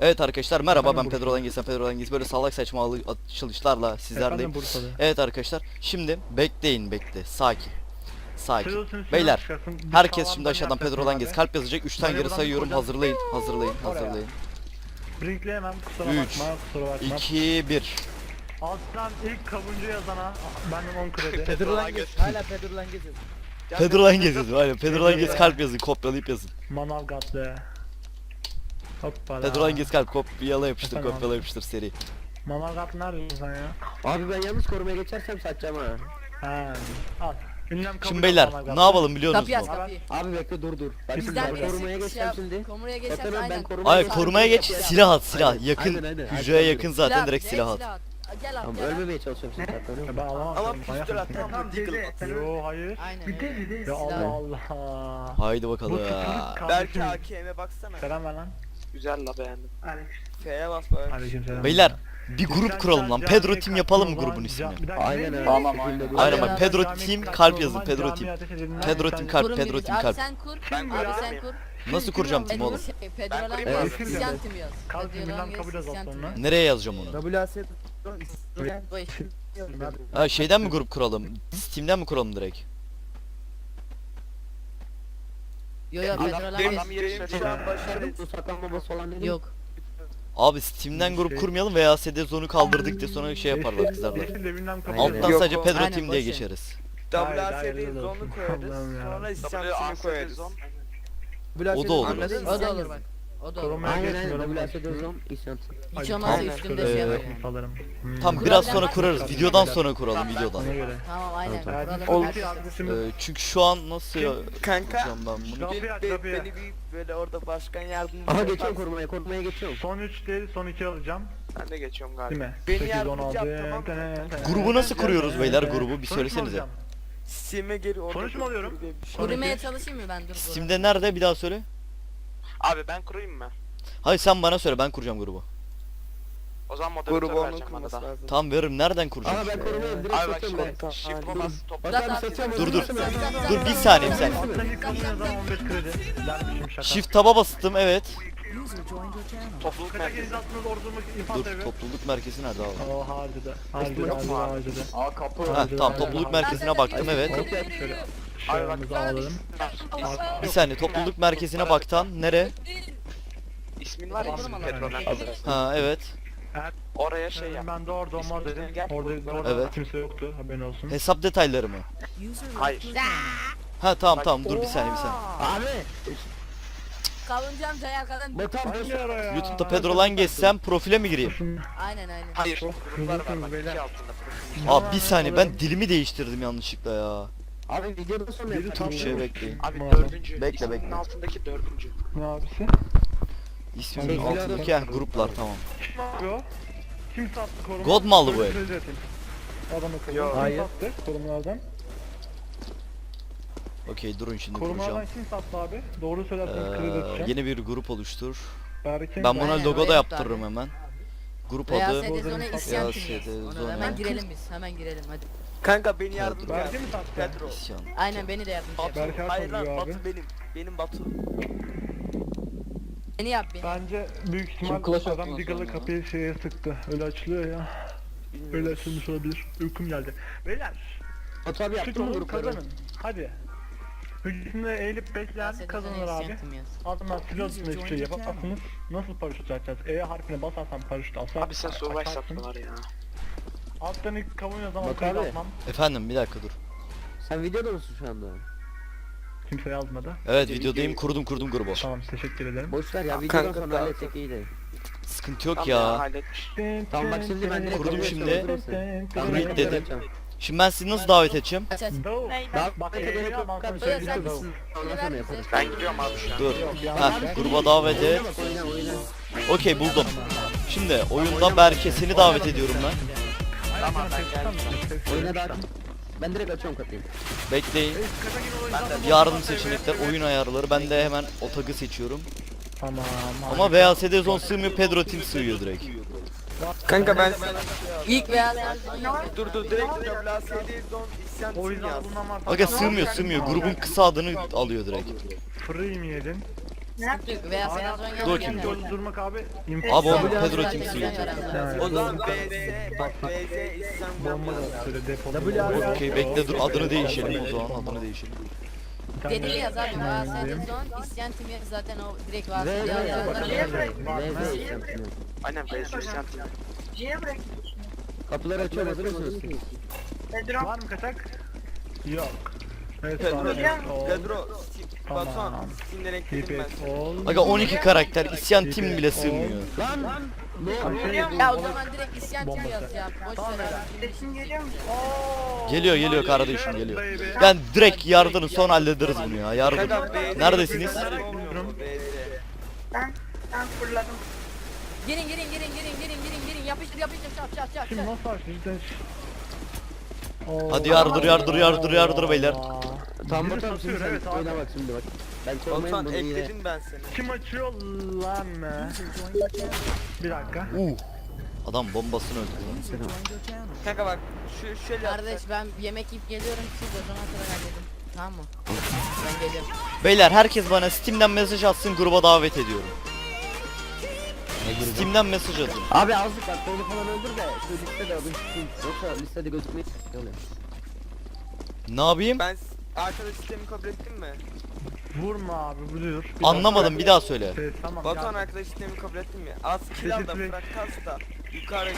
Evet arkadaşlar merhaba Efendim ben Pedro Lengiz, Pedro Lengiz böyle salak saçma açılışlarla sizlerleyim. Evet arkadaşlar şimdi bekleyin bekle sakin. Sakin. Beyler herkes şimdi ben aşağıdan Pedro Lengiz kalp yazacak 3'ten Hadi geri sayıyorum hazırlayın hazırlayın hazırlayın. Kusura Üç, bakma kusura bakma. 2 1 Alttan ilk kabuncu yazana benden 10 kredi. Pedro Langes. Hala Pedro Langes yazıyor. Pedro Lengiz yazın aynen Pedro Lengiz kalp yazın kopyalayıp yazın. Manavgat be. Hoppala. Pedro Lengiz kalp kopyala yapıştır Efendim kopyala yapıştır seri. Manavgat neredesin sen ya? Abi ben yalnız korumaya geçersem satacağım ha. He. Al. Ünlem kabul Şimdi beyler ne yapalım biliyor Kapıyı musunuz? kapıyı. Abi bekle dur dur. Bak şimdi Bizden ben birisi korumaya şey yap- şimdi. Komuraya geçersen Zaten ben aynen. korumaya Hayır korumaya geç silah at silah yakın aynen, aynen. hücreye Aynen. yakın zaten Silah, direkt direkt silah at. Gel at Tamam gel ölmemeye çalışıyorum şimdi zaten. Ya ben alamam. Ama seni, manyak pistol at mısın? tamam deagle at. Yo hayır. Aynen Bir de öyle. bir de Ya Silah. Allah Allah. Haydi Bu bakalım. Belki kardeşim. AKM'e baksana. Selam ver lan. Güzel la beğendim. F'ye bas böyle. Aleyküm selam. Beyler bir grup kuralım lan. Pedro Team yapalım mı grubun ismini? Aynen ne- öyle. Tamam, aynen. Aynen bak, Pedro Team kalp yazın Pedro Team. Pedro Team kalp Kurun Pedro birisi. Team Abi kalp. sen kur. Ben Abi sen kur. Nasıl kuracağım Team oğlum? Pedro Ben kurayım mı? İsyan. Team yaz. Kalk Pedro bilmem Langes kabul et isyan yaz. Nereye yazacağım onu? WAS. Ha şeyden mi grup kuralım? Steam'den mi kuralım direkt? Yo yo Adam şu an başarı. Olan. Yok. Abi Steam'den grup kurmayalım veya SD zone'u kaldırdık diye sonra şey yaparlar kızarlar. Alttan sadece Pedro Aynen, Team diye geçeriz. WASD zonu koyarız. Sonra isyansını koyarız. O da olur. O da olur bak. O da olur. Korumaya Aynen geçmiyorum. isyan. Hiç olmazsa Tamam. üstünde şey Ee, yapalım. alırım. Hmm. Tam biraz sonra kurarız. Videodan sonra kuralım videodan. Ona göre. Tamam aynen. Kuralım. Olur. Ee, çünkü şu an nasıl ya- Kanka. yapacağım ben bunu? Kapıyı aç, Be- kapıyı. Beni bir böyle orada başkan yardımcısı Aha yaparsın. geçiyorum korumaya korumaya geçiyorum. Son 3 değil son 2 alacağım. Ben de geçiyorum Değil galiba. mi? Beni 8, yardımcı 16. yap, tamam mı? Grubu nasıl kuruyoruz beyler? Grubu bir söylesenize. Steam'e geri orada. Sonuç mu alıyorum? şey. Kurumaya Sonraki- çalışayım mı ben dur. Steam'de nerede bir daha söyle. Abi ben kurayım mı? Hayır sen bana söyle ben kuracağım grubu. O zaman moderatör Grubu onun vereceğim bana kurması da. lazım. Tamam veririm nereden kuracağım? Aha ben korumaya direkt Abi bak satıyorum şimdi ben. shift Dur. bas topla. Bak abi satıyorum. Dur, dur. Dur bir saniye bir saniye. Alttan ilk kabul yazan 15 kredi. Dermişim şaka. Shift taba bastım evet. Topluluk merkezi. Dur topluluk merkezi nerede abi? Oo harbide. Harbide yok harbide mu abi? harbide. Aa kapı. Ha tamam topluluk merkezine baktım evet. Yürü, Şöyle alalım. Bir saniye topluluk merkezine baktan nere? İsmin var ya ismin. Ha evet. Oraya şey yap. Ben de orada olmaz dedim. Orada, orada Evet. kimse yoktu haberin olsun. Hesap detayları mı? Hayır. Ha tamam tamam dur bir saniye bir saniye. Abi. Kavuncu amcayı arkadan. Batuhan boss. Hangi ara ya? YouTube'da sen profile mi gireyim? Aynen aynen. Hayır. Çok Gruplar var hızlısınız bak beyler. iki altında. Abi bir saniye ben dilimi değiştirdim yanlışlıkla ya. Abi videodan sonra Biri tam Şey bekleyin. Abi Tamam. dördüncü. Bekle, İsminin bekle. altındaki dördüncü. Ne abisi? İsmimin Şey, altındaki ha, gruplar tamam. Kim yapıyor? Kim sattı koruma? God mu aldı bu atayım. Adam akıllı. Yok. Kim Hayır. sattı korumalardan? Okey durun şimdi Korumalardan kuracağım. kim sattı abi? Doğru söylerseniz kredi Ee, atacağım. yeni bir grup oluştur. Berkin Ben buna Aynen, logo da oraya yaptırırım hemen. Grup Veya adı SD zona isyan Veya. SD Ona. Hemen girelim biz. Hemen girelim hadi. Kanka beni yardımcı yap. Berkin mi. İsyan. Aynen beni de yardımcı yap. Berke Hayır lan abi. Batu benim. Benim Batu. Beni yap beni. Bence büyük ihtimal adam Diggle'ı kapıyı şeye sıktı. Öyle açılıyor ya. Öyle açılmış olabilir. Uykum geldi. Beyler, Batu abi yaptın mı tutun grupları? kazanın. Hadi. Hücumda eğilip bekleyen kazanır abi. Ardından silahsız hiçbir şey yapamazsınız. Nasıl paraşüt açacağız? E harfine basarsan paraşüt asar. Abi sen survive açarsın. sattılar ya. Alttan ilk kavunya zaman Bak abi. atmam. Efendim bir dakika dur. Sen videoda mısın şu anda? Kimse yazmadı. Evet videodayım kurdum kurdum grubu. Tamam teşekkür ederim. Boş ver ya videodan kanka. sonra halledecek iyi de. Sıkıntı yok Tamam ya ya. halletmiş. Tamam bak şimdi ben direkt Kurdum şimdi. söylüyorum Tamam, ben dedim. yapacağım. Şimdi ben sizi nasıl davet edeceğim? Daha Bak? Ondan sonra yaparız. Ben gidiyorum abi şu an. Dur. Heh, gruba davet et. Oyna bak oyna oyna. Okey buldum. Şimdi oyunda Berke'sini davet ediyorum ben. Tamam ben geldim. Oyna daha. Ben direkt açıyorum kapıyı. Bekleyin. Yardım seçenekler, oyun ayarları. Ben de hemen otagı seçiyorum. Tamam. Ama VASD zone sığmıyor, Pedro Team sığıyor direkt. Kanka ben İlk dur dur direkt WSD zone isyan O tim yüzden yaz. var. Aga sığmıyor sığmıyor. Grubun kısa adını alıyor direkt. Free mi yedin? Veya sen az Dur önce şimdi, Dur durmak abi. Abi o Pedro gelecek. Yani, O zaman dur. BS bak BS isyan Bomba da şöyle depo. Okey bekle dur adını değişelim o zaman adını değişelim. Yaz abi. Veya sen son isyan timi zaten o direkt var. Ya, ya. ya, Ve ve isyan timi. Aynen isyan timi. Kapıları açıyorum hazır mısınız? Var mı kaçak? Yok. Pedro. Pedro. Batuhan, ben. Aga 12 karakter isyan tim bile sığmıyor. Lan Ya o zaman direkt isyan Bombası. yaz ya. Boş ver abi. Geliyor geliyor kardeşim geliyor. Ben direkt yardırın son hallederiz bunu ya BS Neredesiniz? olmuyor, BS. Girin girin girin girin girin girin girin yapıştır yapıştır çap çap çap. Çap. nasıl açtı. Hadi yardır yardır yardır yardır beyler. Tam Biri bakalım şimdi satıyor, evet sen abi. oyna bak şimdi bak. Ben Batuhan bunu yine. ekledim ben seni. Kim açıyor lan be? Bir dakika. Uh. Adam bombasını öldürdü. lan. Kanka bak şu şöyle Kardeş ben yemek yiyip geliyorum siz o zaman kadar halledin. Tamam mı? Ben geliyorum. Beyler herkes bana Steam'den mesaj atsın gruba davet ediyorum. Steam'den mesaj atın. Abi azlık bak beni falan öldür de şu listede adın çıksın. Yoksa listede gözükmeyi oluyor. Ne yapayım? Ben arkadaş sistemi kabul ettin mi? Vurma abi buyur. Bir Anlamadım bir daha söyle. Evet, tamam. Batuhan arkadaş sistemi kabul ettin mi? Az kill al da bırak kas da yukarı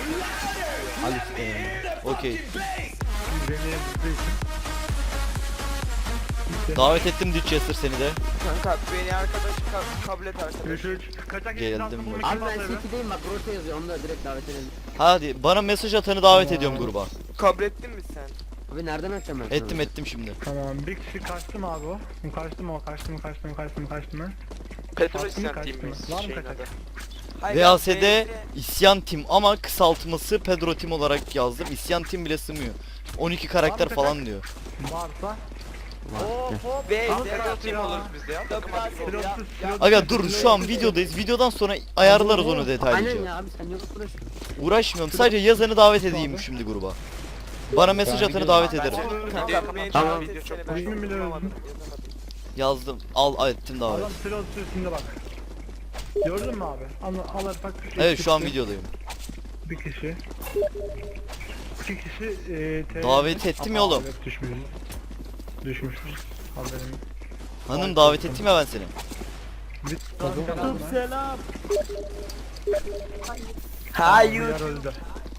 Al işte yani. Okey. Beni Davet ettim Ditchester seni de. Kanka beni arkadaş ka- kabul et arkadaş. 3 3 kaçak Geldim Abi ben? CT'deyim bak Rosa yazıyor onu da direkt davet edelim. Hadi bana mesaj atanı davet ediyorum gruba. Kabul ettin mi sen? Abi nereden açacağım ben sana? Ettim ettim şimdi. Tamam bir kişi kaçtı mı abi o? Kaçtı mı o? Kaçtı mı kaçtı mı kaçtı mı kaçtı mı? Mı isyan Var mı kaçak? adı. Hayır, VASD ben isyan tim ama kısaltması Pedro tim olarak yazdım. İsyan tim bile sığmıyor. 12 karakter falan diyor. Varsa. Hop. Ve oluruz biz de ya. Takım ya. Aga dur şu an videodayız. Videodan sonra ayarlarız onu Aynen detaylıca. ya abi sen yok uğraş. Uğraşmıyorum. Sadece yazanı davet edeyim şimdi gruba. Bana mesaj atanı davet ederim. Tamam. Bugün bile öldüm. Yazdım. Al ettim davet. Adam pilot üstünde bak. Gördün mü abi? Al, al bak. Evet şu an videodayım. Bir kişi. İki kişi e, Davet ettim ya oğlum. Evet düşmüş. Haberim. Hanım davet ettim ya ben seni. Selam. Hıyar öldü.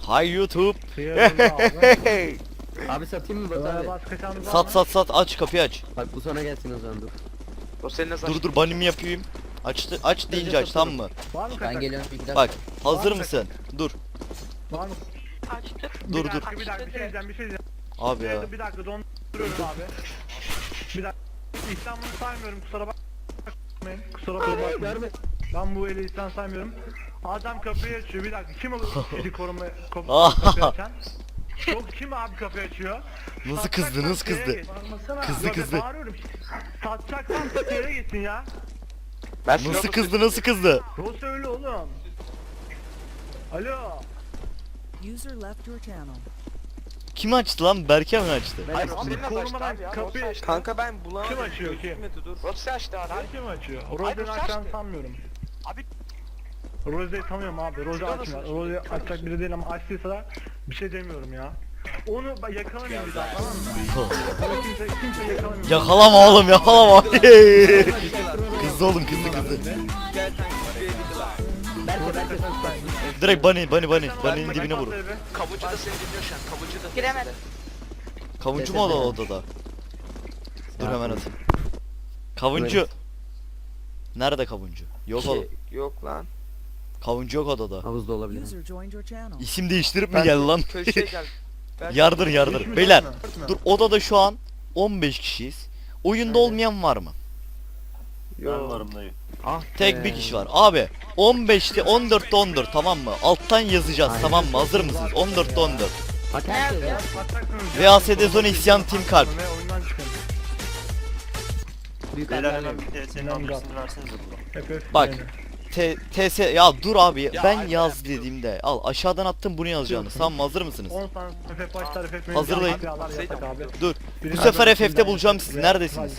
Hi YouTube. Hıyar öldü abi. Satayım mı Batu abi? Sat sat sat aç kapıyı aç. Bak bu sana gelsin o zaman dur. O senin ne Dur dur banimi yapayım. Açtı aç deyince aç tamam mı? Var mı kaçak? geliyorum bir dakika. Bak hazır mısın? Dur. Var mı? Dur bir dur. dakika, bir dakika bir şey diyeceğim bir şey diyeceğim. Abi ya. Bir dakika donduruyorum abi. Bir dakika. İstanbul'u saymıyorum kusura bakmayın. Kusura bakmayın. Ben bu eli İslam saymıyorum. Adam kapıyı açıyor bir dakika. Kim o eli koruma Ah. kapıyı açan? Yok kim abi kapıyı açıyor? Nasıl kızdı, nasıl kızdı? Kızdı, kızdı. Satacaksan yere gitsin ya. Ben Nasıl kızdı nasıl kızdı? Rus öyle oğlum. Alo. User left your channel. Kim açtı lan? Berke mi açtı? Hayır o senin nasıl açtı abi ya? Kapıyı açtı. Kanka ben bulamadım. Kim açıyor, kim? Gitmedi, dur. Rotsi açtı abi. Her kim açıyor? Hayır, açacağını açtı. sanmıyorum. Abi Rose'yi tanıyorum abi. Rose Şurada açmıyor. nasıl? Rose'yi açacak biri değil ama açtıysa da bir şey demiyorum ya. Onu ben yakalamayayım bir daha tamam mı? Kimse, kimse yakalamayayım. Yakalama oğlum yakalama. kızdı oğlum kızdı kızdı. Gel kanka sen tutarsın. Direkt bunny bunny bunny. Bunny'nin dibine vurun. kavucu da seni dinliyor şu an. Kavucu da. Giremedim. Kavuncu mu o da odada? Dur hemen atayım. Kavuncu. Nerede kavuncu? Yok oğlum. Yok lan. Kavuncu yok odada. Havuzda olabilir. User joined your channel. İsim değiştirip mi lan? Köşeye gel. Berk- yardır yardır. Beyler dur odada şu an 15 kişiyiz. Oyunda olmayan var mı? Yok. Ah Tek bir kişi var. Abi 15'te 14'te 14 tamam mı? Alttan yazacağız Aynen. tamam mı? Hazır mısınız? 14'te 14. Bak her şey ya. Batacaksınız. VASD Zone İsyan Team Kalp. Büyük Beyler hemen bir DS'nin Lan adresini versenize hep Bak. T TS ya dur abi ben yaz dediğimde al aşağıdan attım bunu yazacağını. Tamam mı? hazır mısınız? 10 tane FF başlar FF Hazırlayın. Bu sefer silahlar bulacağım sizi. Neredesiniz?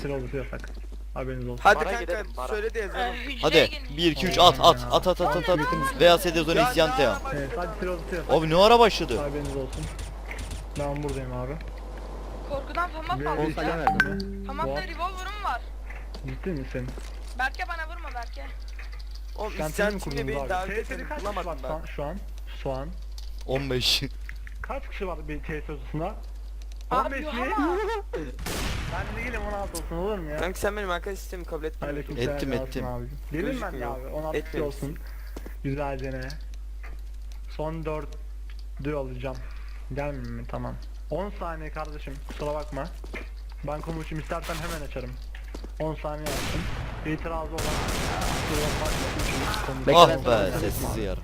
Haberiniz olsun. Hadi Bara kanka gidelim, bara. söyle de yazalım. Hadi 1 2 3 at at at at at at at. Veya SD zone isyan ya. Evet, silah olursa yasak. Abi ne ara başladı? Haberiniz olsun. Ben buradayım abi. Korkudan famak Ve aldım. On saniye verdim. Famakta What? revolver'ım var. Ciddi misin? Berke bana vurma Berke. Oğlum Sen isyan mi timle kurdun beni abi? davet TS'de etmedin kaç kişi var bulamadım şu ben. an- şu an? Soğan. 15. Kaç kişi var bir TS odasında? Abi 15 mi? ama. Ben değilim 16 olsun olur mu ya? Kanka sen benim arkadaş sistemi kabul etmiyorsun. Aleykümselam Ettim, Yasin ettim. abi. Değilim ben ya Gözükmüyor. abi 16 kişi Etmemişsin. olsun. Güzelce ne? Son 4'ü alacağım. Gelmiyor mi? Tamam. 10 saniye kardeşim kusura bakma. Ben konuşayım istersen hemen açarım. 10 saniye açtım. İtirazı olan kusura bakma. Bekle, Ah be sessiz yer.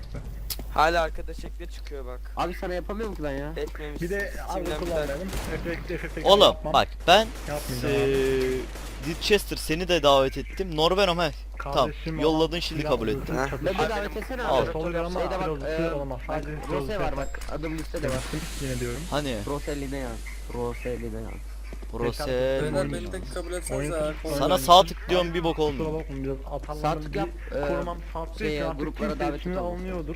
Hala arkadaş ekle çıkıyor bak. Abi sana yapamıyorum ki ben ya. Etmemiş. Bir de abi tane. kullanmayalım. Efekt, efekt, Oğlum yapmam. bak ben Yapmayacağım abi. eee Ditchester seni de davet ettim. Norvenom he. Tamam Kardeşim yolladın şimdi kabul ettim. Ben de davet etsene abi. Sol yarama Şeyde bak, e, bak, Rose var bak. Adım listede var. Demiştim yine diyorum. Hani Roselli'ne yaz. Roselli'ne yaz. Rose Beyler, beni de kabul etsenize Oyun- abi. sana sağ tık diyorum bir bok Kusura olmuyor. bakma biraz Sağ atarlandım. tık Bir yap, e, korumam sattığı şeye, için artık gruplara kimse davet et olursa. alınıyordur.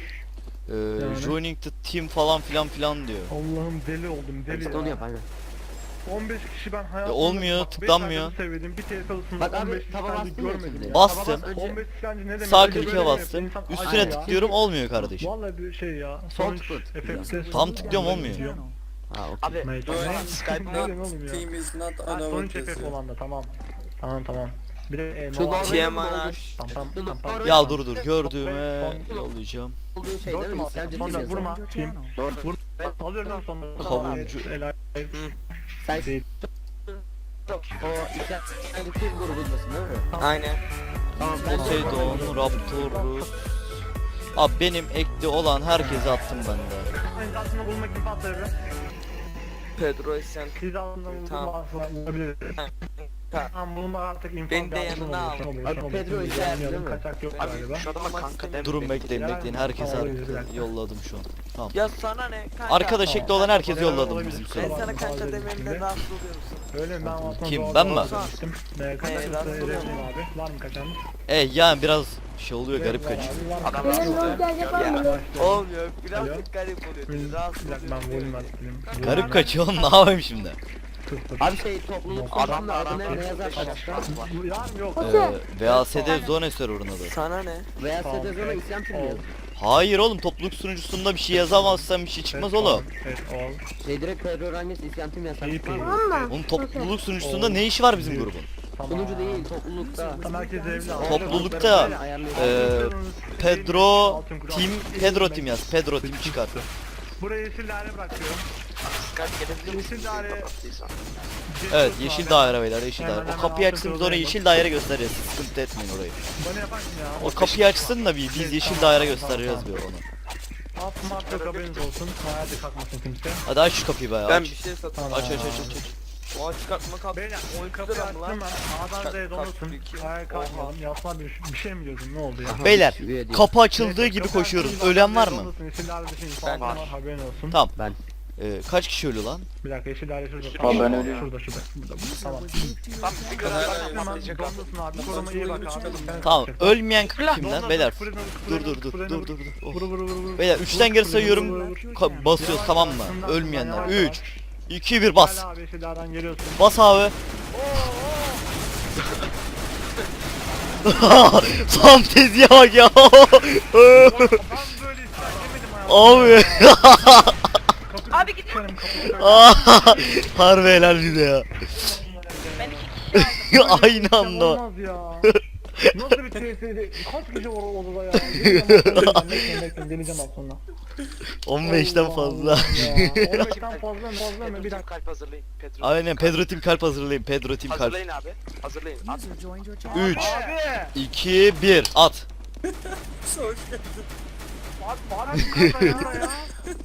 Eee Yani. joining the team falan filan filan diyor. Allah'ım deli oldum deli İşte onu ya. yap aynen. 15 kişi ben hayatımda olmuyor, bak, beş tıklanmıyor. sevdim. Bir TS odasında Bak 15 abi kişi taba bastın ya görmedim şimdi. ya. Bastım. Taba bas önce 15 kişi bence ne demek? Sağ Önce klike bastım. insan- Üstüne Ay ya. tıklıyorum olmuyor kardeşim. Vallahi bir şey ya. Sonuç tıkla. efekte. Tam tıklıyorum olmuyor. Ha okey. Abi? Skype Ne not oğlum ya? Team is not Ha, allowed sonuç efekt olan da tamam. Tamam tamam. Bir de e. Tamam tamam tamam. tamam. dur. Ya dur dur gördüğüme yollayacağım. Olduğun şey Dört mü Sonra vurma. Kim? Doğru. Vur. Alıyorum sonra. Kavuncu. Helal. Sen Değil. o isyancı team grubundasın değil mi? Aynen. Tamam ben Poseidon, Raptorus. Abi benim ekli olan herkese attım ben de. Siz aslında bulmak gibi atlarım. Pedro isyan. Siz aslında Tamam. bulmak olabilir. Tamam. Bulmak artık infaz Beni de yanına al. Abi. Pedro yanmayalım, değil mi? Kaçak yok galiba. şu adama kanka deme. Durun bekleyin bekleyin dakika. yolladım şu an. Tamam. Ya sana ne kanka? Arkadaş ekli olan herkese Evet, yolladım bizim Ben sana kanka Bazı dememden rahatsız oluyor musun? Öyle mi? ben Kim, ben mi? Ee, kaçak abi. Var mı kaçan? E yani biraz şey oluyor garip kaçıyor. Adam rahatsız Olmuyor. Biraz Alo? garip oluyor. Rahatsız oluyor. Garip kaçıyor oğlum ne yapayım şimdi? Sıfır. Abi şey topluluk Adam konusunda da adını adam ne yazarsan da başka. Bu Yarın yok. Ee, VASD Zone server'ın adı. Sana ne? Veya Tamam, SDZ'ne evet. isyan Ol. Hayır oğlum topluluk sunucusunda bir şey yazamazsan bir şey çıkmaz oğlum. Evet ol. Şey direkt Pedro Rangers isyan İyi çıkmaz peki. mı? Onun topluluk sunucusunda ne işi var bizim grubun? Tamam. Sunucu değil toplulukta. Tamam herkes evli abi. Toplulukta. Ee, Pedro Team Pedro Team yaz. Pedro Team çıkar. Buraya yeşil daire bırakıyorum. Skype gelebilir misin? Yeşil daire. Evet yeşil daire beyler yeşil daire. O kapıyı açsın biz ona yeşil daire göstereceğiz. Sıkıntı etmeyin orayı. Bana yaparsın ya. O kapıyı açsın da bir biz yeşil daire göstereceğiz bir onu. Alt mart yok haberiniz olsun. Hayata kalkmasın kimse. Hadi aç şu kapıyı be Ben aç. bir şey satın. Tamam. Aç aç aç aç. aç. O çıkartma kap. Beyler On kapıyı açtım lan? ben. A'dan Z'ye kaç- Hayır kalkmadım. Yasma bir, bir şey mi diyordun? Ne oldu ya? Beyler kapı açıldığı gibi koşuyoruz. Ölen var mı? dışı Ben var haberin olsun. Tamam. Ben. Ee, kaç kişi ölü lan? Bir dakika yeşil daire şurada. Abi Tamam, ben ölüyorum. Şurada şurada. Burada, burada. Tamam. Tam bir görev Hemen atlayacak abi. dondursun abi. Koruma iyi bak abi. Tamam ölmeyen kim lan beyler? Dur dur dur dur dur dur. Vur vur vur vur. Beyler 3'ten geri sayıyorum. basıyoruz tamam mı? Ölmeyenler. şundan, 3 yavaş 2 1 bas. Abi. Bas abi. Fanteziye bak ya. Abi. Abi kapıyı. Harbi helal bir de ya. Ben iki kişi aldım. Aynı anda. Olmaz ya. Nasıl bir TS'de? Kaç kişi var o odada ya? Deneyeceğim az sonra, bekleyin, bekleyin, deneyeceğim az sonra. 15'ten Allah fazla. 15'ten fazla mı? Fazla mı? Bir dakika. kalp hazırlayın. Pedro. Aynen Pedro Team kalp hazırlayın. Pedro Team kalp. Hazırlayın abi. Hazırlayın. At. User joined your channel. 3 Abi! 2 1 at. Hoş geldin.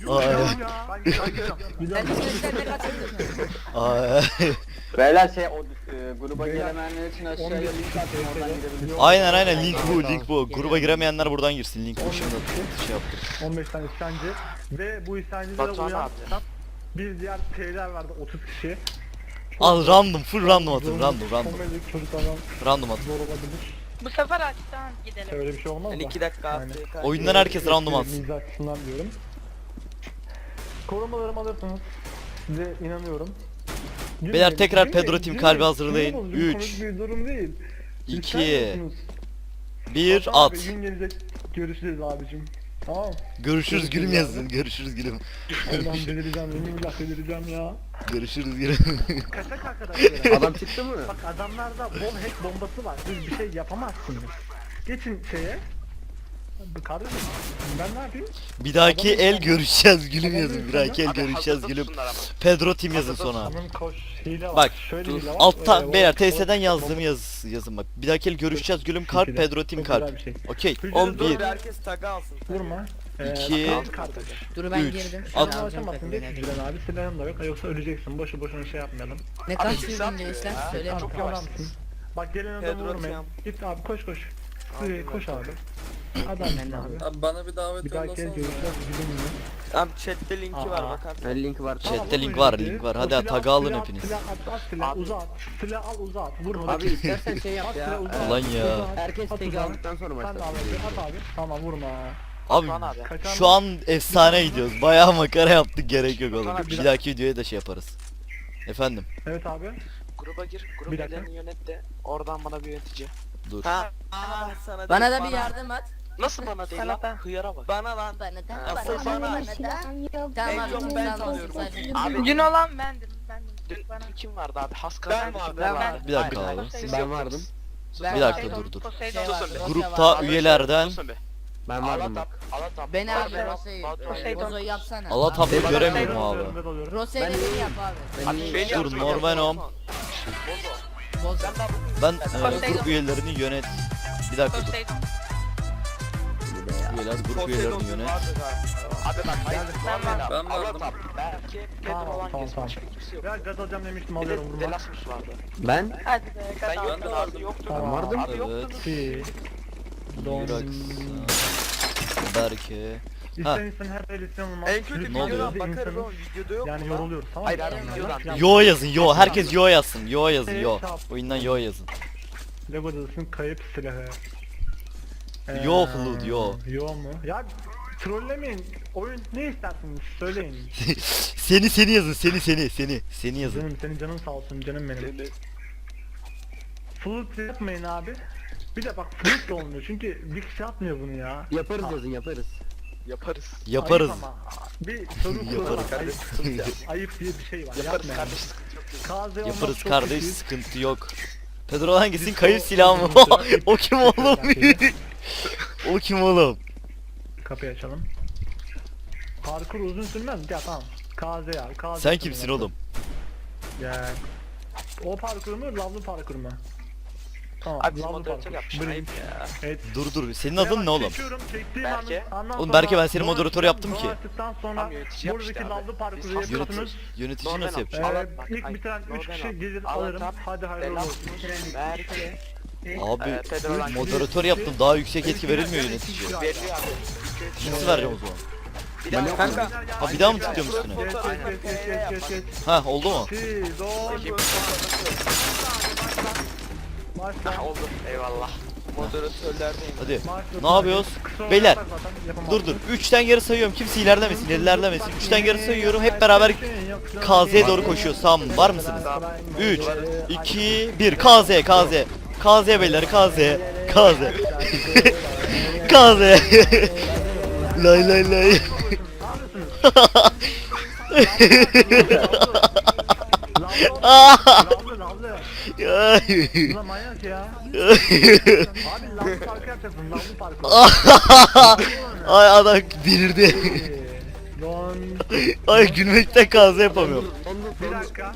Abi ya ya. Ben. Beyler şey o e, gruba gelemeyenler için aşağıya link attım oradan girebilirsiniz. Aynen aynen link bu link bu. Gruba giremeyenler buradan girsin. Link bu şimdi şey yaptım. 15 tane isyancı ve bu isyancılara Batuhan uyan abi. bir diğer T'ler vardı 30 kişi. Al random full random atın random random. Çocuklardan Random atın. zor olabilir. Bu sefer açtan gidelim. Öyle bir şey olmaz Ben da. 2 dakika Aynen. AFK. Oyundan herkes random atsın. Mizah açısından diyorum. Korumalarımı alırsınız. Size inanıyorum. Beyler tekrar Gülmeyin, Pedro Team gülmeyin. kalbi hazırlayın. Sinir bozucu, Üç, komik bir durum değil. Siz 2 kaybediyorsunuz. 1 Batuhan at. abi, Gün gelecek görüşürüz abicim. Tamam. Görüşürüz gülüm yazın. Görüşürüz gülüm. Allah'ım delireceğim. Yemin billah delireceğim ya. Görüşürüz gülüm. Kaçak arkadaşlar. Adam çıktı mı? Bak adamlarda bol hack bombası var. Siz bir şey yapamazsınız. Geçin şeye. Kardeşim ben ne yapayım? Bir dahaki el görüşeceğiz gülüm yazın. Bir dahaki el Abi görüşeceğiz hazırda gülüm. tutsunlar ama. Pedro Team yazın sonra. Hanım koş hile var. Bak, Şöyle dur. hile var. Altta Ee, beyler TS'den o- yazdığım yaz yazın bak. Bir dahaki el görüşeceğiz gülüm kalp Çok Pedro Team güzel kalp. bir şey. Okey. Oğlum dur Bir. herkes tagı alsın. Vurma. Ee, İki. Dur ben Üç. girdim. At. Şunu At. alacağım Açamazsın geç takımını. yüzden abi silahın da yok yoksa öleceksin boşu boşuna şey yapmayalım. Ne Abi, kaç siz yılın atmıyor gençler ya. söyle. Çok adamsın. yavaşsınız. Bak gelin adamı Pedro vurmayın. Tiam. Git abi koş koş. Ee, koş abi. Adamsın abi. Abi bana bir davet Bir dahaki yollasana. Tamam chatte linki var Aa. bakarsın. Ha, link var. Tamam, Chat'te vur link var, link var. O Hadi silahı- tagı alın silah- hepiniz. Silah at, at silah Abi. uzat. Silah al uzat. Vurma. Abi istersen şey yap At ya. silah uzat. Ulan ya. Uzat, Herkes at uzat. aldıktan sonra Sen de başlasın. abi at abi. Tamam vurma. Abi abi. Kaçan şu an efsane gidiyoruz. Bayağı makara yaptık gerek yok oğlum. Abi, Bir dahaki videoya da şey yaparız. Efendim Evet abi. Gruba gir. Grup Bir dakika. ellerini yönet de. Oradan bana bir yönetici. dur. Ha, aa, sana Bana da bir yardım at. Nasıl bana değil Sana lan? Hıyara bak. Bana lan. Bana da Asıl bana da bana. bana da. Tamam En abi çok ben almasın tanıyorum. sadece. Abi Gün olan bendim. Bendim. dün Bana. kim vardı abi? Haska Ben vardım, ben vardı? vardım. Bir dakika Hayır, abi. siz Ben yoktınuz. vardım. Ben Bir dakika, vardım. dur, dur. Poseidon Grupta üyelerden Susun be. Ben vardım bak. Alatap, Alatap. Beni abi Rosya'yı. Batuhan. Bozo'yu yapsana. Allah tablo Ben- göremiyorum Ben abi. ben da beni yap abi. Hadi beni Dur, yapsın, Norvenom. Bozo. Ben e, grup üyelerini yönet. Bir dakika dur. Poseidon. Üyeler grup Poseidon üyelerini yönet. vardı galiba. Abi bak hayır. Ben Ben vardım. Tamam, tamam. Ya gaz alacağım demiştim alıyorum de vurma. Delasmus vardı. Ben? Hadi be. Sen kazandım. yoktun abi yoktun. Tamam. vardım. Abi. Ki. Don. Berke. İsten insan her el olmaz. En kötü videodan videoda bakarız oğlum videoda yok Yani yoruluyoruz tamam Hayır, mı? hayır, Yani videodan. Yo yazın yo. Herkes yo yazsın. Yo yazın yo. Oyundan yo yazın. Lego Dadası'nın kayıp silahı. Yo Flood, yo. Yo mu? Ya trollemeyin. Oyun ne istersiniz söyleyin. seni seni yazın. Seni seni seni. Seni yazın. canım senin canın sağ olsun canım benim. Flood yapmayın abi. Bir de bak Flood da olmuyor çünkü bir kişi atmıyor bunu ya. Yaparız yazın yaparız. Yaparız. Yaparız. Ayıp ama. Bir soru Yaparız. sorarak ayıp, ayıp diye bir şey var. Yaparız Yapmayın. kardeş. sıkıntı yok. KZ olmak Yaparız çok kardeş kötü. sıkıntı yok. Pedro hangisin? Disco- Kayıp silah mı? o kim oğlum? o kim oğlum? Kapıyı açalım. Parkur uzun sürmez mi? Ya tamam. KZ ya. KZ Sen kimsin oğlum? Ya. O parkur mu? Lavlı parkur mu? Tamam. Abi bizim moderatör yapmış. Ayıp ya. Evet. Dur dur. Senin adın ne oğlum? Berke. Oğlum Berke, ben seni moderatör yaptım ki. Tam yönetici buradaki yapmışlar lavlı abi. Biz Yönet, yapıyorsunuz. yönetici nasıl Norvenom. yapacak? Ee, bak, ilk ay, bitiren 3 Norvenom. kişi gelir Alat alırım. Hadi hayırlı olsun. Berke. Abi Ee, Pedro moderatör yaptım. Daha yüksek etki verilmiyor yöneticiye. Veriliyor abi. Nasıl vereceğim o zaman? Bir daha Kanka. Ha bir daha mı tutuyorum üstüne? Ha oldu mu? Siz. Başla. Ha, oldu. Eyvallah. Moderatörlerdeyim. Hadi. Ne yapıyoruz? Beyler. Dur dur. 3'ten geri sayıyorum. Kimse ilerlemesin, ilerlemesin. 3'ten geri sayıyorum. Hep beraber KZ'ye doğru koşuyoruz. Tamam mı? Var mısınız? 3, 2, 1. KZ, KZ. KZ beyler, KZ. KZ. KZ. lay lay lay. Lavlı lavlı. Ulan manyak ya. Abi lavlı parkı yapacaksın lavlı parkı. Ay adam delirdi. Ay gülmekten KZ yapamıyorum. Bir dakika.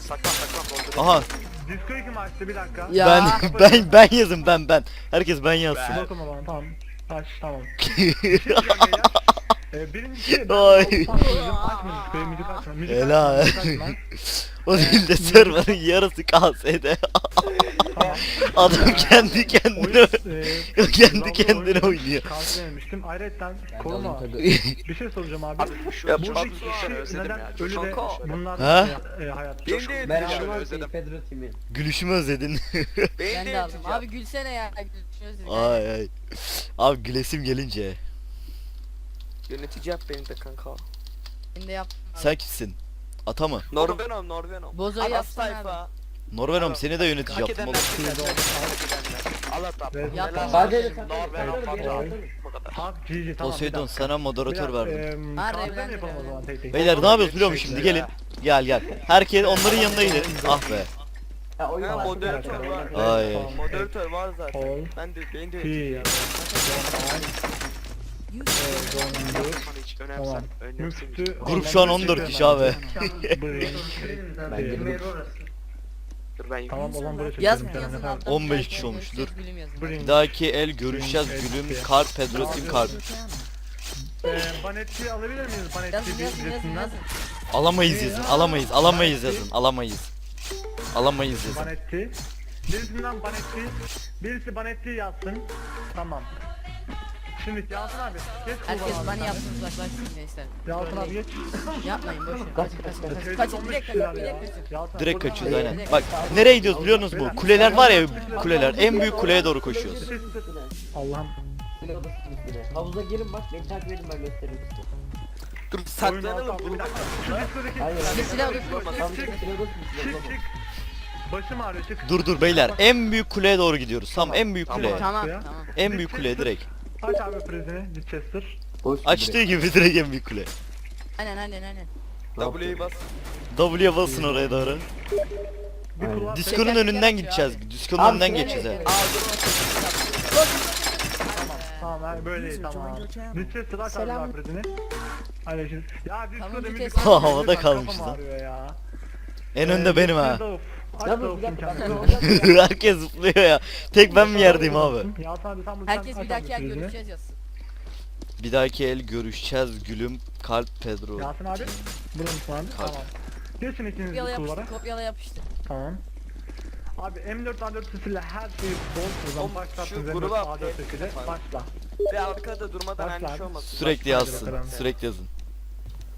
Saklan saklan. Aha Disco'yu kim açtı bir dakika. Ya. ben ben ben yazın ben ben. Herkes ben yazsın. Dokunma bana tamam. Aç tamam. Ee, birincisi ben müzik açma. Müzik açma, müzik açma. O değil de server'ın yarısı KS'de. Tamam. Adam kendi kendine Oyun, e, kendi Bravo kendine oynuyor. Kalsın demiştim. Ayrıca koruma. Bir şey soracağım abi. Abi şu Ya, bu çok güzel, kişi özledim neden ya. ölü de bunlar Ha? e, hayat. Benim de Ben aldım özledim. Pedro Timi. Gülüşümü özledin. Benim Ben de aldım. Abi gülsene ya. Dedik. ay ay. Abi gülesim gelince. Yönetici yap beni de kanka. Ben de yaptım. abi. Sen kimsin? Ata mı? Norvenom, Norvenom. Bozo'yu Al yapsana tayfa. Norvenom seni de yönetici Hak yaptım edenler oğlum. güzel, hak edenler. Al at Ve- abi. Yap Helal abi. Sadece olsun. de sen Norvenom, Pedro Batu. Timi. Bu kadar. Abi GG tamam. Poseidon dakika. sana moderatör Bir verdim. mi yapalım o zaman tek tek? Beyler ne yapıyoruz biliyor musun şimdi gelin. Gel gel. Herkes onların yanına gidin. Ah be. Ha oyun Ha, var. moderatör var. Ay. Moderatör var zaten. Ol. Ben de benim de. Tamam. Önemsem. Müftü. Grup şu an 14 kişi abi. Tamam olan buraya Yazın çekelim. yazın Kerem, alttan. 15 bir kişi olmuş, dur. yazın. Bir dahaki el görüşeceğiz. Gülüm Pedrosim kalp. your channel. Ee, Banetçi alabilir miyiz? Banetçi Yazın bir yazın yazın birisinden. yazın. Alamayız yazın. Alamayız. Alamayız yazın. Alamayız. Alamayız yazın. Banetti. Birisinden Banetti. Birisi Banetti yazsın. Tamam. Şimdi Yasin abi. Geç Herkes bana abi. yapsın uzaklaşsın gençler. Yasin abi geç. Yapmayın boşuna. Kaç, kaç, kaç. kaçın. Kaç Kaçın direkt kaçın direkt kaçın. Yasin, Direkt kaçıyoruz aynen. Bak nereye gidiyoruz biliyor musunuz bu? Kuleler var ya kuleler. En büyük kuleye doğru koşuyoruz. Allah'ım. Havuza girin bak beni takip edin ben gösteririm size. Dur Oyun saklanalım. altı- Bunu Bir dakika. Şu Hayır. Bir silah çık çık. Başım ağrıyor çık. Dur dur beyler. En büyük kuleye doğru gidiyoruz. Tamam en büyük kule. Tamam Ya. tamam. En büyük kule direkt. Aç abi prizini. Chester. Boş Açtığı gibi direkt en büyük kule. Aynen aynen aynen. W'yi bas. W'ye basın oraya doğru. Bir Aynen. Disco'nun önünden teker gideceğiz. Disco'nun Abi, önünden geçeceğiz ha. Tamam ha, böyle tamam. joined your channel. Bir Chester aç abi abi prizini. Aynen şimdi. Ya Disco Tamam, demin bir Havada kafam kalmış lan. ağrıyor ya. En önde benim ha. Bir dakika ben. Herkes zıplıyor ya. Tek ben mi yerdeyim abi? Ya sen sen bu Herkes bir dahaki yer görüşeceğiz yazsın. Bir dahaki el görüşeceğiz gülüm kalp Pedro. Yasin abi. Mısın abi? Kalk. Tamam. Geçin ikiniz Kopyala bir kulvara. yapıştır kopyala yapıştır. Tamam. Abi M4 A4 sesiyle her şeyi bol o zaman başlattınız şu M4 gruba A4 hep- sesiyle. Başla. Ve arkada durmadan Bak aynı lan. şey olmasın. Sürekli yazsın. bakalım. Sürekli yazın.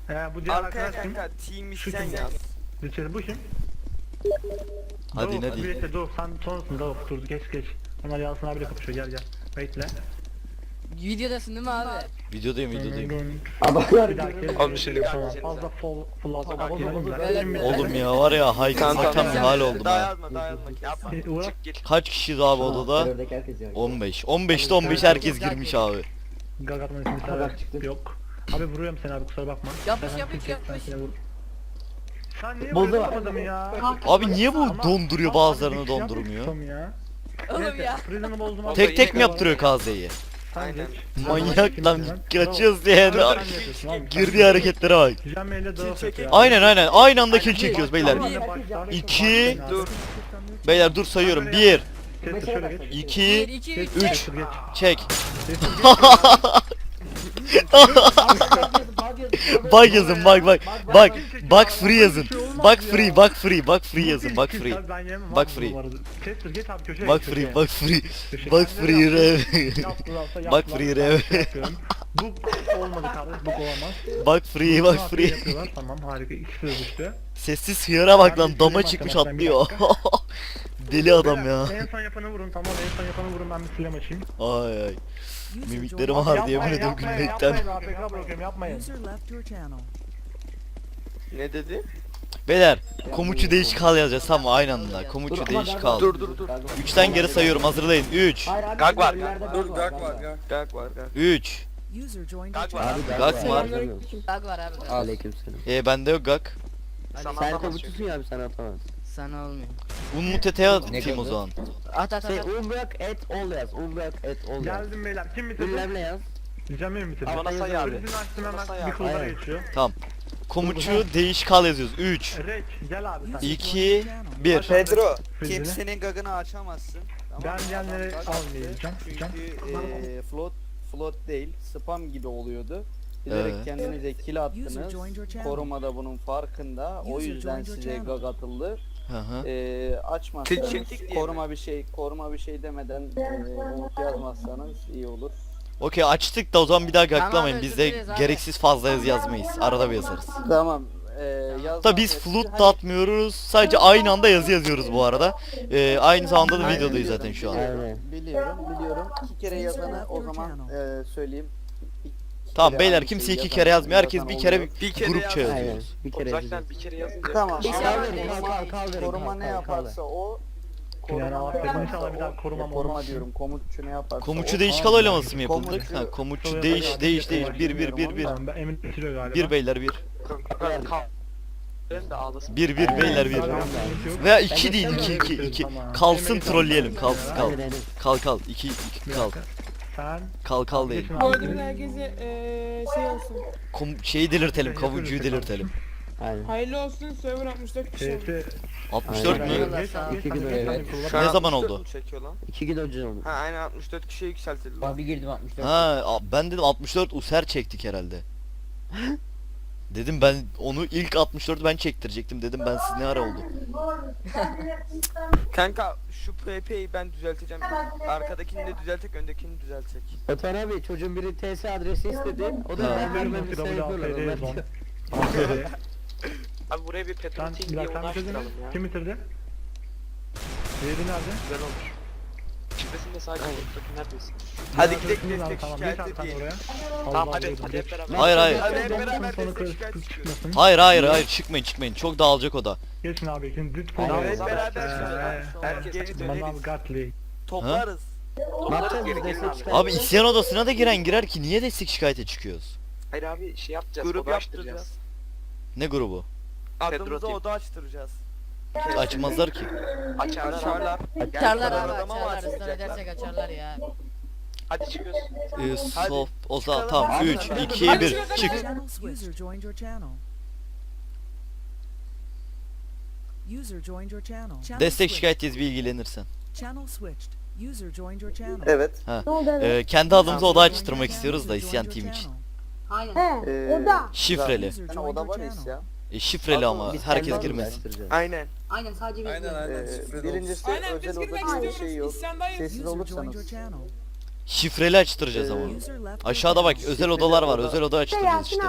He bu diğer Arkaya arkadaş kim? kanka team sen yaz. Bu kim? Hadi Davut, hadi. Bekle dur sen sonrasın Davut dur geç geç. Onlar Yasin abiyle kapışıyor gel gel. Bekle. Videodasın değil mi abi? Videodayım videodayım. Adamlar Bir dakika. Abi şimdi Tamam fazla full olur. Şimdi- Oğlum ya var ya haykırmaktan bir hal oldum Daha ha. yazma daha yazma. Yapma. Uğrak. Çık git. Kaç kişiyiz abi odada? Terördeki herkes yani. 15. 15'te 15 herkes girmiş abi. Gagatman ismi Aha, sever. bak çıktı. Yok. Abi vuruyorum seni abi kusura bakma. Yapmış, Sen yapmış, kimse- yapmış. ben seni vur- Sen niye Bozu vuruyorsun adamı ya? Abi niye bu Ama- donduruyor ama bazılarını bir şey dondurmuyor? yapmıştım ya. Oğlum Neyse, ya. Prison'ı bozdum abi. Tek tek mi yaptırıyor KZ'yi? Aynen. Manyak lan kaçıyoruz diye. Abi. Girdiği hareketlere bak. Ya. Aynen aynen aynı anda kill çekiyoruz beyler. Tamam. İki- Dur. Beyler dur sayıyorum. 1 Chester şöyle geç. 2 1 2 3 Geç, çek. Geç. Bak yazın bak bak. Bak bak free yazın. Bak free bak free bak free yazın bak free. Abi free. bu arada. Chester geç abi köşeye. Bak geç, free bak free. Kendileri free rev. Yaptılar, free rev. Bu olmadı kardeş bu olamaz. Bak free bak Bunu free. Tamam harika ikisi düştü. Sessiz hıyara bak lan dama çıkmış atlıyor. Deli adam ya. En son yapanı vurun tamam en son yapanı vurun ben bir silem açayım. Ay ay. User Mimiklerim joined- var diye yemin Yapmayın, gülmekten. Yapmayın APK bırakıyorum yapmayın. User left your channel. Ne dedi? Beyler komuçu değişik hal yazacağız tamam aynı anda. Komuçu değişik hal. Dur, dur, dur. 3'ten geri sayıyorum hazırlayın. 3 Hayır abi. Gag var, Dur gag gag var, var gag gag. Gag var gag. 3 User joined Gag var. Abi Gag gag var. Bug var abi. Aleykümselam. E bende yok gak. Sana Sen atamaz komutusun ya abi sana atamaz. Sana olmuyor. Unmu teteye atayım o zaman. At at Şey at. un bırak et ol yaz. Un bırak et ol yaz. Geldim beyler kim bitirdi? Ünlemle yaz. Cemil mi bitirdi? Bana say abi. Prizini açtım hemen bir Aynen. geçiyor. Komuçu değişik hal yazıyoruz. 3 Rek gel abi sen. User İki, joined your channel. 1 Pedro. Prizini. Kimsenin gagını açamazsın. Ben diyenleri almayacağım. Cam. Çünkü eee float float değil spam gibi oluyordu. Bilerek Ee? kendinize kill attınız. Koruma da bunun farkında. O User yüzden joined your size channel. gag atıldı. Hı hı. Ee, açmazsanız diye koruma bir şey koruma bir şey demeden e, yazmazsanız iyi olur. Okey açtık da o zaman bir daha Tamam, gaklamayın. Biz de özür dileriz abi. gereksiz fazla yazı yazmayız. Arada bir yazarız. Tamam. E, yazmam Tabi biz flood hani- da atmıyoruz. Sadece aynı anda yazı yazıyoruz bu arada. Ee, aynı zamanda da videodayız zaten şu an. Aynen. Biliyorum, biliyorum. İki kere yazanı o zaman e, söyleyeyim. Tamam kere beyler aynı kimse şeyi iki yazan- kere yazmıyor. Herkes yazan bir kere oluyor. Bir kere grupça yaz. Aynen. yazıyoruz. Bir kere Zaten yazacağız. bir kere yazınca. Tamam. Bir şey Koruma- kal- kal verin, kal- ne kal- yaparsa o koruma ne aferin, yaparsa inşallah bir daha o- korumam koruma olmaz. diyorum komutçu ne yaparsa Komutçu o- değişikal oylaması mı yapıldı? Komutçu- Ha, komutçu değiş değiş değiş. Bir bir bir bir. Tamam, ben Emin bitiriyor galiba. Bir beyler bir. Ben kal. Ben de ağlasın. Bir bir beyler bir. Veya iki değil iki iki iki. Kalsın trolleyelim kalsın kal. Aynen aynen. Kal kal. İki iki Bir kal. dakika. Sen Kal kal değil. Bu arada herkese eee şey olsun. Kom şeyi delirtelim. Kavucuyu delirtelim. Aynen. Hayırlı olsun server 64 kişi oldu. Şeysi 64 Aynen. mü? Ne zaman 64 oldu? mu çekiyor lan? İki gün önce oldu. Ha aynen 64 kişiye yükseltildi. Abi girdim 64. Ha a- ben dedim 64 user çektik herhalde. Dedim ben onu ilk 64 ben çektirecektim dedim ben siz ne ara oldu? Kanka şu PP'yi ben düzelteceğim. Arkadakini de düzeltek, öndekini düzeltsek. Otan abi çocuğun biri TS adresi istedi. O da Ha. ben vermemi. AFD. Abi buraya bir Sen petrol bir dakika onu bir şey ya. Kim bitirdi? Diğeri nerede? Güzel olmuş. Şifresinde sadece bakın neredesin? Hadi gidelim destek şikayet edeyim. Tamam hadi hadi hep beraber. Hayır hayır. Hadi hep beraber destek şikayet. Hayır hayır hayır çıkmayın çıkmayın çok dağılacak o da. Geçin abi ikinci düt full. Hep beraber Ee. Herkes Manav. Gatli. Toplarız. Abi. isyan odasına da giren girer ki niye destek şikayete çıkıyoruz? Hayır abi şey yapacağız. Grup yaptıracağız. Ne grubu? Adımıza oda açtıracağız. Açmazlar ki. Açarlar. Açarlar. Açarlar abi açarlar. Açmayacaklar? edersek açarlar ya. Hadi çıkıyoruz. Ee, sof o zaman tamam Hadi. 3 Hadi. 2 Hadi 1 çıkalım. çık. Channel User joined your channel. User joined your channel. Channel Destek switched. şikayetteyiz bir ilgilenirsen. Channel switched. User joined your channel. Evet. Ee, kendi adımıza oda açtırmak istiyoruz da isyan team için. Aynen. Ee, Şifreli. User Yani oda var ya. E, şifreli ama Biz herkes kendi girmesin. Aynen. Aynen sadece biz. Ee, birincisi Aynen özel biz oda girmek diye bir istiyoruz. şey yok. İsyandayız. Sessiz User joined your olursanız. channel. Şifreli açtıracağız ama. User left your Aşağıda bak channel. özel odalar var. Özel oda açtıracağız işte.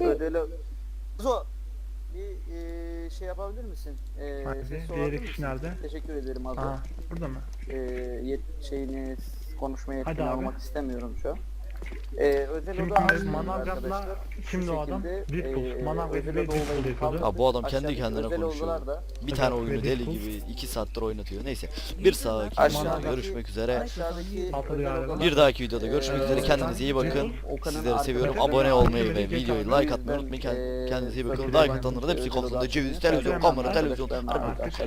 Ödeli... Zo, bir e, şey yapabilir misin? E, Hadi, diğer olabilir kişi misin? nerede? Teşekkür ederim Azra. Aa burada mı? E, yet, şeyini konuşmaya Hadi yakın abi. almak istemiyorum şu an. E, özel Kim oda kimdi? açtınız Manavgat'la arkadaşlar. kimdi o adam? şekilde, Deadpool. e, Manavgat özel ve oda Deadpool olayı yapıyordu. kaldı. Ha bu adam kendi Aşağıdaki kendine özel konuşuyor. odalar da Bir tane oyunu deli gibi 2 saattir oynatıyor. Neyse. Bir sonraki Aşağıdaki- videoda görüşmek üzere. aşağıdaki Altılı özel galiba. odalar- Bir dahaki videoda görüşmek üzere. Kendinize iyi bakın. Okan'ın Sizleri seviyorum. Abone olmayı ve videoyu like atmayı unutmayın. Kendinize iyi bakın. Like atanlara da hepsi konusunda ceviz, televizyon, kamera, televizyon. Artık şey